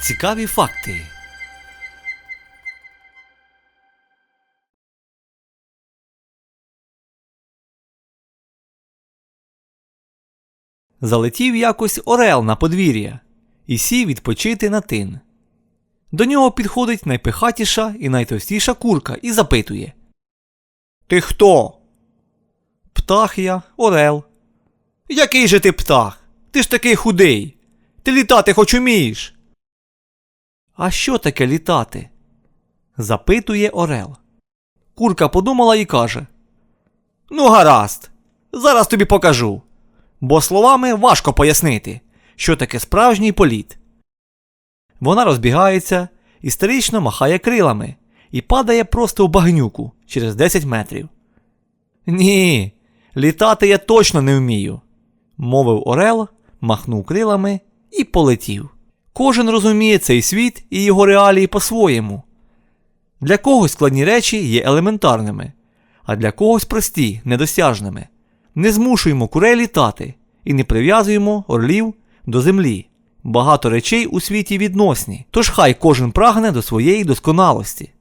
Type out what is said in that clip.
Цікаві факти. Залетів якось орел на подвір'я і сів відпочити на тин. До нього підходить найпихатіша і найтовстіша курка і запитує: Ти хто? Птах я, орел. Який же ти птах? Ти ж такий худий. Ти літати хоч умієш. А що таке літати? запитує Орел. Курка подумала і каже: Ну, гаразд, зараз тобі покажу. Бо словами важко пояснити, що таке справжній політ. Вона розбігається, істерично махає крилами і падає просто в багнюку через 10 метрів. Ні, літати я точно не вмію, мовив Орел, махнув крилами і полетів. Кожен розуміє цей світ і його реалії по-своєму. Для когось складні речі є елементарними, а для когось прості, недосяжними. Не змушуємо курей літати і не прив'язуємо орлів до землі. Багато речей у світі відносні, тож хай кожен прагне до своєї досконалості.